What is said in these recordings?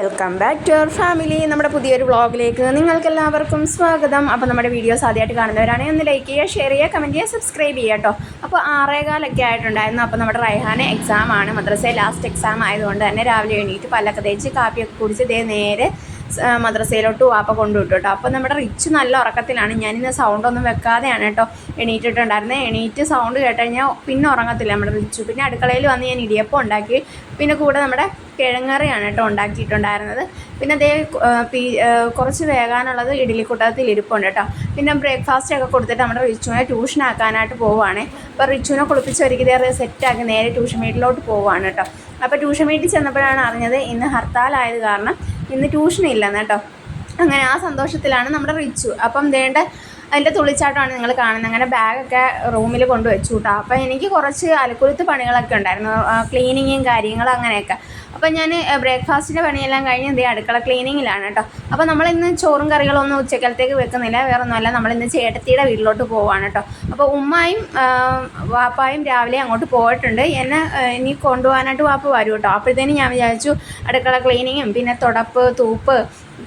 Welcome back to our family നമ്മുടെ പുതിയൊരു വ്ളോഗിലേക്ക് നിങ്ങൾക്ക് എല്ലാവർക്കും സ്വാഗതം. അപ്പോൾ നമ്മുടെ വീഡിയോസ് ആദ്യമായിട്ട് കാണുന്നവരാണെങ്കിൽ ഒന്ന് ലൈക്ക് ചെയ്യുക ഷെയർ ചെയ്യുക കമന്റ് ചെയ്യുക സബ്സ്ക്രൈബ് ചെയ്യുക കേട്ടോ. അപ്പോൾ ആറേകാലൊക്കെ ആയിട്ടുണ്ടായിരുന്നു. അപ്പോൾ നമ്മുടെ റൈഹാനെ എക്സാം ആണ് മദ്രസയിൽ ലാസ്റ്റ് എക്സാം ആയതുകൊണ്ട് തന്നെ രാവിലെ എണീറ്റ് പല്ലൊക്കെ തേച്ച് കാപ്പിയൊക്കെ കുടിച്ച് ഇതേ നേരെ മദ്രസയിലോട്ട് വാപ്പ കൊണ്ടുവിട്ടു കേട്ടോ. അപ്പോൾ നമ്മുടെ റിച്ച് നല്ല ഉറക്കത്തിലാണ്. ഞാനിന്ന് സൗണ്ട് ഒന്നും വെക്കാതെയാണ് കേട്ടോ എണീറ്റിട്ടുണ്ടായിരുന്നത് എണീറ്റ് സൗണ്ട് കേട്ട് കഴിഞ്ഞാൽ പിന്നെ ഉറങ്ങത്തില്ല നമ്മുടെ റിച്ചു. പിന്നെ അടുക്കളയിൽ വന്ന് ഞാൻ ഇടിയപ്പം ഉണ്ടാക്കി. പിന്നെ കൂടെ നമ്മുടെ കിഴങ്ങറിയാണ് കേട്ടോ ഉണ്ടാക്കിയിട്ടുണ്ടായിരുന്നത്. പിന്നെ അതേ കുറച്ച് വേകാനുള്ളത് ഇഡ്ഡലിക്കുട്ടത്തിൽ ഇരിപ്പുണ്ട് കേട്ടോ. പിന്നെ ബ്രേക്ക്ഫാസ്റ്റ് ഒക്കെ കൊടുത്തിട്ട് നമ്മുടെ റിച്ചുവിനെ ട്യൂഷനാക്കാനായിട്ട് പോവുകയാണ് അപ്പോൾ റിച്ചുവിനെ കുളിപ്പിച്ച് ഒരുക്കിതേറെ സെറ്റാക്കി നേരെ ട്യൂഷൻ വീട്ടിലോട്ട് പോവുകയാണ് കേട്ടോ. അപ്പോൾ ട്യൂഷൻ വീട്ടിൽ ചെന്നപ്പോഴാണ് അറിഞ്ഞത് ഇന്ന് ഹർത്താലായത് കാരണം ഇന്ന് ട്യൂഷൻ ഇല്ലെന്ന് കേട്ടോ അങ്ങനെ ആ സന്തോഷത്തിലാണ് നമ്മുടെ റിച്ചു. അപ്പം വേണ്ട അതിന്റെ തുള്ളിച്ചാട്ടമാണ് നിങ്ങൾ കാണുന്നത്. അങ്ങനെ ബാഗൊക്കെ റൂമിൽ കൊണ്ടുവച്ചു കേട്ടോ അപ്പോൾ എനിക്ക് കുറച്ച് അലക്കുലത്ത് പണികളൊക്കെ ഉണ്ടായിരുന്നു. ക്ലീനിങ്ങും കാര്യങ്ങളും അങ്ങനെയൊക്കെ. അപ്പോൾ ഞാൻ ബ്രേക്ക്ഫാസ്റ്റിന്റെ പണിയെല്ലാം കഴിഞ്ഞ് എന്തേ അടുക്കള ക്ലീനിങ്ങിലാണ് കേട്ടോ. അപ്പോൾ നമ്മളിന്ന് ചോറും കറികളും ഒന്നും ഉച്ചക്കലത്തേക്ക് വെക്കുന്നില്ല. വേറെ ഒന്നുമല്ല നമ്മളിന്ന് ചേട്ടത്തിയുടെ വീട്ടിലോട്ട് പോവാണ് കേട്ടോ. അപ്പോൾ ഉമ്മായും വാപ്പായും രാവിലെ അങ്ങോട്ട് പോയിട്ടുണ്ട്. എന്നെ ഇനി കൊണ്ടുപോകാനായിട്ട് വാപ്പ വരും കേട്ടോ. അപ്പോഴത്തേനും ഞാൻ വിചാരിച്ചു അടുക്കള ക്ലീനിങ്ങും പിന്നെ തുടപ്പ് തൂപ്പ്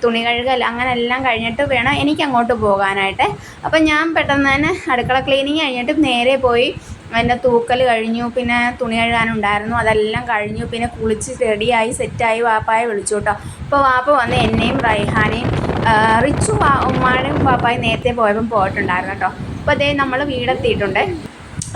തുണി കഴുകൽ അങ്ങനെ എല്ലാം കഴിഞ്ഞിട്ട് വേണം എനിക്ക് അങ്ങോട്ട് പോകാനായിട്ട്. അപ്പം ഞാൻ പെട്ടെന്ന് തന്നെ അടുക്കള ക്ലീനിങ് കഴിഞ്ഞിട്ട് നേരെ പോയി എന്റെ തൂക്കൽ കഴിഞ്ഞു പിന്നെ തുണി കഴുകാനുണ്ടായിരുന്നു അതെല്ലാം കഴിഞ്ഞു പിന്നെ കുളിച്ച് റെഡിയായി സെറ്റായി വാപ്പായെ വിളിച്ചു കേട്ടോ. അപ്പോൾ വാപ്പ വന്ന് എന്നെയും റൈഹാനെയും റിച്ചു ഉമ്മാനും വാപ്പായും നേരത്തെ പോയപ്പം പോയിട്ടുണ്ടായിരുന്നു കേട്ടോ. അപ്പോൾ അതേ നമ്മൾ വീടെത്തിയിട്ടുണ്ട്.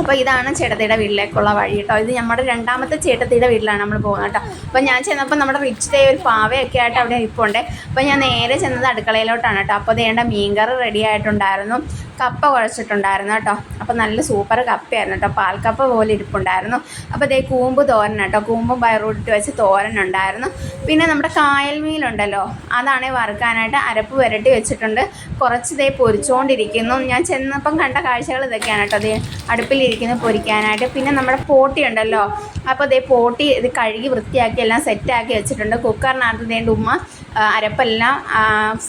അപ്പോൾ ഇതാണ് ചേട്ടത്തിയുടെ വീട്ടിലേക്കുള്ള വഴി കേട്ടോ. ഇത് നമ്മുടെ രണ്ടാമത്തെ ചേട്ടത്തിയുടെ വീട്ടിലാണ് നമ്മൾ പോകുന്നത് കേട്ടോ. അപ്പോൾ ഞാൻ ചെന്നപ്പോൾ നമ്മുടെ റിച്ച് ദേ ഒരു പാവയൊക്കെ ആയിട്ട് അവിടെ ഇപ്പോണ്ടേ അപ്പോൾ ഞാൻ നേരെ ചെന്നത് അടുക്കളയിലോട്ടാണ് കേട്ടോ. അപ്പോൾ ദേണ്ട മീൻകറി റെഡി ആയിട്ടുണ്ടായിരുന്നു. കപ്പ കുഴച്ചിട്ടുണ്ടായിരുന്നു കേട്ടോ. അപ്പോൾ നല്ല സൂപ്പർ കപ്പയായിരുന്നു കേട്ടോ. പാൽക്കപ്പ പോലെ ഇരിപ്പുണ്ടായിരുന്നു. അപ്പോൾ ഇതേ കൂമ്പ് തോരൻ കേട്ടോ. കൂമ്പും പയറൂട്ടിട്ട് വെച്ച് തോരൻ ഉണ്ടായിരുന്നു പിന്നെ നമ്മുടെ കായൽ മീനുണ്ടല്ലോ. അതാണേ വറുക്കാനായിട്ട് അരപ്പ് പുരട്ടി വെച്ചിട്ടുണ്ട്. കുറച്ച് ഇതേ പൊരിച്ചുകൊണ്ടിരിക്കുന്നു ഞാൻ ചെന്നപ്പം കണ്ട കാഴ്ചകൾ ഇതൊക്കെയാണ് കേട്ടോ. ദേ അടുപ്പിലിരിക്കുന്നത് പൊരിക്കാനായിട്ട്. പിന്നെ നമ്മുടെ പോട്ടി ഉണ്ടല്ലോ അപ്പോൾ ദേ പോട്ടി ഇത് കഴുകി വൃത്തിയാക്കി എല്ലാം സെറ്റാക്കി വെച്ചിട്ടുണ്ട്. കുക്കറിനകത്ത് നീണ്ട ഉമ്മ അരപ്പെല്ലാം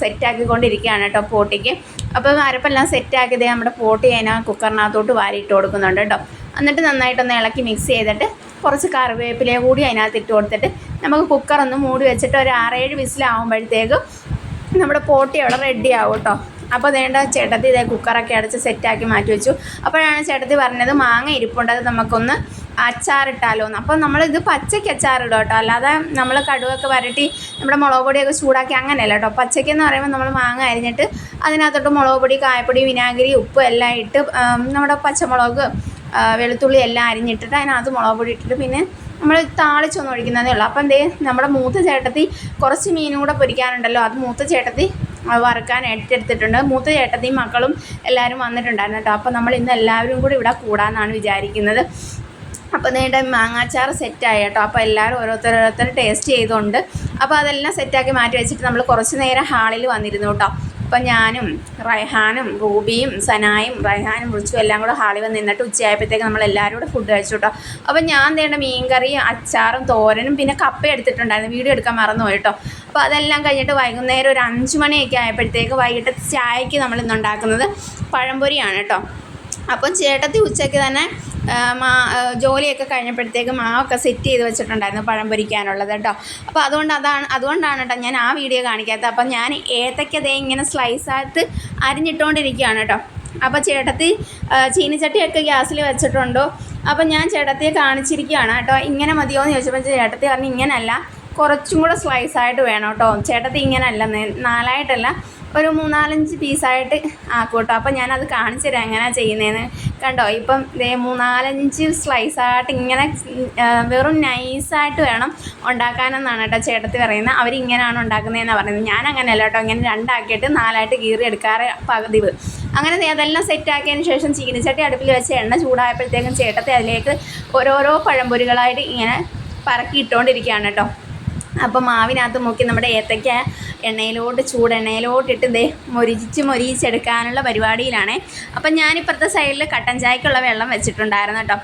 സെറ്റാക്കിക്കൊണ്ടിരിക്കുകയാണ് കേട്ടോ പോട്ടിക്ക്. അപ്പോൾ അരപ്പെല്ലാം സെറ്റാക്കി ദേ നമ്മുടെ പോട്ടി അതിനാ കുക്കറിനകത്തോട്ട് വാരിയിട്ട് കൊടുക്കുന്നുണ്ട് കേട്ടോ. എന്നിട്ട് നന്നായിട്ടൊന്ന് ഇളക്കി മിക്സ് ചെയ്തിട്ട് കുറച്ച് കറിവേപ്പിലയും കൂടി അതിനകത്ത് ഇട്ട് കൊടുത്തിട്ട് നമുക്ക് കുക്കറൊന്ന് മൂടി വെച്ചിട്ട് ഒരു ആറേഴ് വിസിലാവുമ്പോഴത്തേക്കും നമ്മുടെ പോട്ടി അവിടെ റെഡി ആവും കേട്ടോ. അപ്പോൾ വേണ്ട ചേട്ടത്തി ഇതേ കുക്കറൊക്കെ അടച്ച് സെറ്റാക്കി മാറ്റി വെച്ചു. അപ്പോഴാണ് ചേട്ടത്തി പറഞ്ഞത് മാങ്ങ ഇരിപ്പുണ്ട് അത് നമുക്കൊന്ന് അച്ചാറിട്ടാലോ എന്ന് അപ്പോൾ നമ്മളിത് പച്ചയ്ക്ക് അച്ചാറിടും കേട്ടോ അല്ലാതെ നമ്മൾ കടുവൊക്കെ വരട്ടി നമ്മുടെ മുളക് പൊടിയൊക്കെ ചൂടാക്കി അങ്ങനെയല്ല കേട്ടോ. പച്ചയ്ക്കെന്ന് പറയുമ്പോൾ നമ്മൾ മാങ്ങ അരിഞ്ഞിട്ട് അതിനകത്തോട്ട് മുളക് പൊടി കായപ്പൊടി വിനാഗിരി ഉപ്പ് എല്ലാം ഇട്ട് നമ്മുടെ പച്ചമുളക് വെളുത്തുള്ളി എല്ലാം അരിഞ്ഞിട്ടിട്ട് അതിനകത്ത് മുളക് പൊടി ഇട്ടിട്ട് പിന്നെ നമ്മൾ താളിച്ചൊന്നും ഒഴിക്കുന്നതേ ഉള്ളൂ. അപ്പം എന്തേ നമ്മുടെ മൂത്ത ചേട്ടത്തി കുറച്ച് മീനും കൂടെ പൊരിക്കാനുണ്ടല്ലോ. അത് മൂത്ത ചേട്ടത്തി വറുക്കാൻ ഏറ്റെടുത്തിട്ടുണ്ട്. മൂത്ത ചേട്ടത്തിയും മക്കളും എല്ലാവരും വന്നിട്ടുണ്ടായിരുന്നു കേട്ടോ. അപ്പോൾ നമ്മൾ ഇന്ന് എല്ലാവരും കൂടി ഇവിടെ കൂടാമെന്നാണ് വിചാരിക്കുന്നത്. അപ്പോൾ നേടെ മാങ്ങാച്ചാർ സെറ്റായി കേട്ടോ. അപ്പോൾ എല്ലാവരും ഓരോരുത്തർ ടേസ്റ്റ് ചെയ്തുകൊണ്ട് അപ്പോൾ അതെല്ലാം സെറ്റാക്കി മാറ്റി വെച്ചിട്ട് നമ്മൾ കുറച്ച് നേരം ഹാളിൽ വന്നിരുന്നു കേട്ടോ. അപ്പം ഞാനും റൈഹാനും റൂബിയും സനായും റൈഹാനും റുച്ചും എല്ലാം കൂടെ ഹാളിൽ വന്ന് നിന്നിട്ട് ഉച്ചയായപ്പോഴത്തേക്ക് നമ്മൾ എല്ലാവരും കൂടെ ഫുഡ് കഴിച്ചു കേട്ടോ. അപ്പം ഞാൻ തേണ്ട മീൻകറിയും അച്ചാറും തോരനും പിന്നെ കപ്പ എടുത്തിട്ടുണ്ടായിരുന്നു. വീഡിയോ എടുക്കാൻ മറന്നു കേട്ടോ. അപ്പോൾ അതെല്ലാം കഴിഞ്ഞിട്ട് വൈകുന്നേരം ഒരു അഞ്ച് മണിയൊക്കെ ആയപ്പോഴത്തേക്ക് വൈകിട്ട് ചായക്ക് നമ്മൾ ഇന്നുണ്ടാക്കുന്നത് പഴംപൊരിയാണ് കേട്ടോ. അപ്പം ചേട്ടത്തി ഉച്ചയ്ക്ക് തന്നെ മാ ജോലിയൊക്കെ കഴിഞ്ഞപ്പോഴത്തേക്ക് മാവൊക്കെ സെറ്റ് ചെയ്ത് വെച്ചിട്ടുണ്ടായിരുന്നു പഴം പൊരിക്കാനുള്ളത് കേട്ടോ. അപ്പോൾ അതുകൊണ്ട് അതാണ് അതുകൊണ്ടാണ് കേട്ടോ ഞാൻ ആ വീഡിയോ കാണിക്കാത്തത്. അപ്പം ഞാൻ ഏത്തക്കതേ ഇങ്ങനെ സ്ലൈസായിട്ട് അരിഞ്ഞിട്ടുകൊണ്ടിരിക്കുകയാണ് കേട്ടോ. അപ്പോൾ ചേട്ടത്തി ചീനിച്ചട്ടിയൊക്കെ ഗ്യാസിൽ വെച്ചിട്ടുണ്ടോ? അപ്പം ഞാൻ ചേട്ടത്തിയെ കാണിച്ചിരിക്കുകയാണ് കേട്ടോ. ഇങ്ങനെ മതിയോ എന്ന് ചോദിച്ചപ്പോൾ ചേട്ടത്തി പറഞ്ഞു ഇങ്ങനല്ല. കുറച്ചും കൂടെ സ്ലൈസ് ആയിട്ട് വേണം കേട്ടോ ചേട്ടത്തി ഇങ്ങനല്ല നാലായിട്ടല്ല ഒരു മൂന്നാലഞ്ച് പീസായിട്ട് ആക്കും കേട്ടോ അപ്പം ഞാനത് കാണിച്ചു തരാം എങ്ങനെയാണ് ചെയ്യുന്നതെന്ന് കണ്ടോ? ഇപ്പം ഇതേ മൂന്നാലഞ്ച് സ്ലൈസായിട്ട് ഇങ്ങനെ വെറും നൈസായിട്ട് വേണം ഉണ്ടാക്കാനെന്നാണ് കേട്ടോ ചേട്ടത്തി പറയുന്നത്. അവരിങ്ങനെയാണ് ഉണ്ടാക്കുന്നതെന്നാണ് പറയുന്നത്. ഞാൻ അങ്ങനെയല്ല കേട്ടോ ഇങ്ങനെ രണ്ടാക്കിയിട്ട് നാലായിട്ട് കീറി എടുക്കാറ് പതിവ് അങ്ങനെ അതെല്ലാം സെറ്റാക്കിയതിന് ശേഷം ചീനിച്ചട്ടി അടുപ്പിൽ വെച്ച് എണ്ണ ചൂടായപ്പോഴത്തേക്കും ചേട്ടത്തി അതിലേക്ക് ഓരോരോ പഴംപൊരികളായിട്ട് ഇങ്ങനെ പറക്കി ഇട്ടുകൊണ്ടിരിക്കുകയാണ് കേട്ടോ അപ്പോൾ മാവിനകത്ത് മുക്കി നമ്മുടെ ഏത്തയ്ക്ക എണ്ണയിലോട്ട് ചൂടെണ്ണയിലോട്ടിട്ട് ദേ മൊരിച്ച് മൊരിച്ചെടുക്കാനുള്ള പരിപാടിയിലാണ്. അപ്പം ഞാനിപ്പുറത്തെ സൈഡിൽ കട്ടൻ ചായക്കുള്ള വെള്ളം വെച്ചിട്ടുണ്ടായിരുന്നു കേട്ടോ.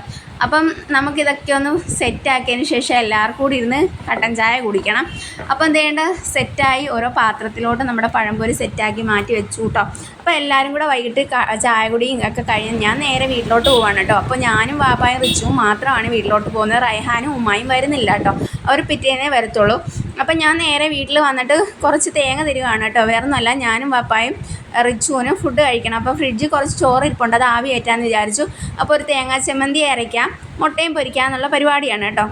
അപ്പം നമുക്കിതൊക്കെ ഒന്ന് സെറ്റാക്കിയതിന് ശേഷം എല്ലാവർക്കും കൂടി ഇരുന്ന് കട്ടൻ ചായ കുടിക്കണം. അപ്പം എന്തേണ്ട സെറ്റായി ഓരോ പാത്രത്തിലോട്ട് നമ്മുടെ പഴംപൊരി സെറ്റാക്കി മാറ്റി വെച്ചു കേട്ടോ. അപ്പോൾ എല്ലാവരും കൂടെ വൈകിട്ട് ചായ കുടിയും ഒക്കെ കഴിഞ്ഞ് ഞാൻ നേരെ വീട്ടിലോട്ട് പോവാണ് കേട്ടോ. അപ്പോൾ ഞാനും വാപ്പായും റിച്ചുവും മാത്രമാണ് വീട്ടിലോട്ട് പോകുന്നത്. റൈഹാനും ഉമ്മായും വരുന്നില്ല കേട്ടോ. അവർ പിറ്റേന്നേ വരത്തുള്ളൂ. അപ്പം ഞാൻ നേരെ വീട്ടിൽ വന്നിട്ട് കുറച്ച് തേങ്ങ തരുവാണ് കേട്ടോ. വേറെ ഒന്നുമല്ല ഞാനും പപ്പായും റിച്ചുവിനും ഫുഡ് കഴിക്കണം. അപ്പോൾ ഫ്രിഡ്ജിൽ കുറച്ച് ചോറ് ഇരിപ്പുണ്ട് അത് ആവി ഏറ്റാന്ന് വിചാരിച്ചു. അപ്പോൾ ഒരു തേങ്ങാ ചമ്മന്തി അരയ്ക്കാം മുട്ടയും പൊരിക്കാം എന്നുള്ള പരിപാടിയാണ് കേട്ടോ.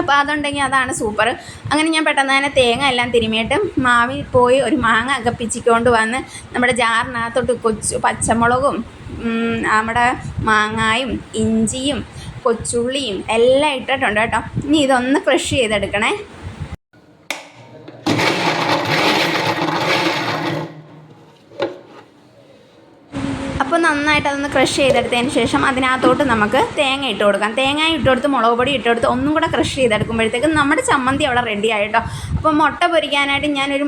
അപ്പോൾ അതുണ്ടെങ്കിൽ അതാണ് സൂപ്പർ അങ്ങനെ ഞാൻ പെട്ടെന്ന് തന്നെ തേങ്ങ എല്ലാം തിരുമിയിട്ട് മാവിൽ പോയി ഒരു മാങ്ങ ഒക്കെ പിച്ചിക്കൊണ്ട് വന്ന് നമ്മുടെ ജാറിനകത്തോട്ട് കൊച്ചു പച്ചമുളകും നമ്മുടെ മാങ്ങായും ഇഞ്ചിയും കൊച്ചുള്ളിയും എല്ലാം ഇട്ടിട്ടുണ്ട് കേട്ടോ. ഇനി ഇതൊന്ന് ക്രഷ് ചെയ്തെടുക്കണേ. അപ്പോൾ നന്നായിട്ട് അതൊന്ന് ക്രഷ് ചെയ്തെടുത്തതിന് ശേഷം അതിനകത്തോട്ട് നമുക്ക് തേങ്ങ ഇട്ട് കൊടുക്കാം. തേങ്ങ ഇട്ട് കൊടുത്ത് മുളക് പൊടി ഇട്ട് കൊടുത്ത് ഒന്നും കൂടെ ക്രഷ് ചെയ്തെടുക്കുമ്പോഴത്തേക്കും നമ്മുടെ ചമ്മന്തി അവിടെ റെഡി ആയിട്ടോ. അപ്പോൾ മുട്ട പൊരിക്കാനായിട്ട് ഞാനൊരു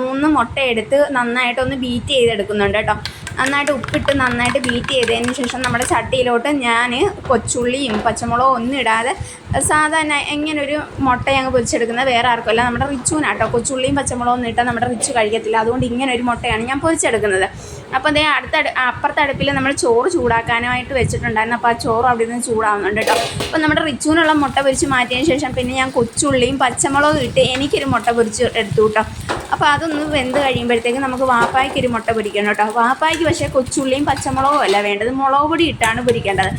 മൂന്ന് മുട്ട എടുത്ത് നന്നായിട്ടൊന്ന് ബീറ്റ് ചെയ്തെടുക്കുന്നുണ്ട് കേട്ടോ. നന്നായിട്ട് ഉപ്പിട്ട് നന്നായിട്ട് ബീറ്റ് ചെയ്തതിന് ശേഷം നമ്മുടെ ചട്ടിയിലോട്ട് ഞാൻ കൊച്ചുള്ളിയും പച്ചമുളകും ഒന്നും ഇടാതെ സാധാരണ എങ്ങനെ ഒരു മുട്ട ഞങ്ങൾ പൊരിച്ചെടുക്കുന്നത് വേറെ ആർക്കുമല്ല നമ്മുടെ റിച്ചുവിനാട്ടോ. കൊച്ചുള്ളിയും പച്ചമുളകും ഒന്നും ഇട്ടാൽ നമ്മുടെ റിച്ചു കഴിക്കത്തില്ല. അതുകൊണ്ട് ഇങ്ങനെ ഒരു മുട്ടയാണ് ഞാൻ പൊരിച്ചെടുക്കുന്നത്. അപ്പോൾ അതേ അടുത്ത അടു- അപ്പുറത്തെ അടുപ്പിൽ നമ്മൾ ചോറ് ചൂടാക്കാനായിട്ട് വെച്ചിട്ടുണ്ടായിരുന്നു. അപ്പോൾ ആ ചോറ് അവിടെ നിന്ന് ചൂടാവുന്നുണ്ട് കേട്ടോ അപ്പോൾ നമ്മുടെ റിച്ചുവിനുള്ള മുട്ട പൊരിച്ച് മാറ്റിയതിന് ശേഷം പിന്നെ ഞാൻ കൊച്ചുള്ളിയും പച്ചമുളകും ഇട്ട് എനിക്കൊരു മുട്ട പൊരിച്ച് എടുത്തു കേട്ടോ അപ്പോൾ അതൊന്ന് വെന്ത് കഴിയുമ്പോഴത്തേക്ക് നമുക്ക് വാപ്പായ്ക്ക് ഒരു മുട്ട പൊരിക്കണം കേട്ടോ. വാപ്പായ്ക്ക് പക്ഷേ കൊച്ചുള്ളിയും പച്ചമുളകും അല്ല വേണ്ടത്. മുളക് പൊടി ഇട്ടാണ് പൊരിക്കേണ്ടത്.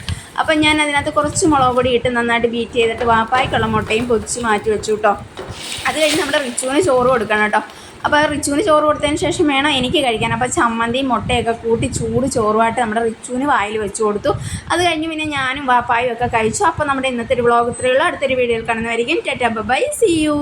അപ്പം ഞാൻ അതിനകത്ത് കുറച്ച് മുളക് പൊടി ഇട്ട് നന്നായിട്ട് ബീറ്റ് ചെയ്തിട്ട് വാപ്പായ്ക്കുള്ള മുട്ടയും പൊരിച്ച് മാറ്റി വെച്ചു കേട്ടോ. അത് കഴിഞ്ഞ് നമ്മുടെ റിച്ചുവിന് ചോറ് കൊടുക്കണം കേട്ടോ. അപ്പോൾ റിച്ചുവിന് ചോറ് കൊടുത്തതിന് ശേഷം വേണം എനിക്ക് കഴിക്കാൻ. അപ്പോൾ ചമ്മന്തിയും മുട്ടയൊക്കെ കൂട്ടി ചൂട് ചോറുമായിട്ട് നമ്മുടെ റിച്ചുവിന് വായിൽ വെച്ച് കൊടുത്തു. അത് കഴിഞ്ഞ് പിന്നെ ഞാനും വാപ്പായും ഒക്കെ കഴിച്ചു. അപ്പോൾ നമ്മുടെ ഇന്നത്തെ ഒരു വ്ളോഗ് ഇത്രയുള്ള അടുത്തൊരു വീഡിയോയിൽ കാണുന്നതായിരിക്കും ടെറ്റ. Bye see you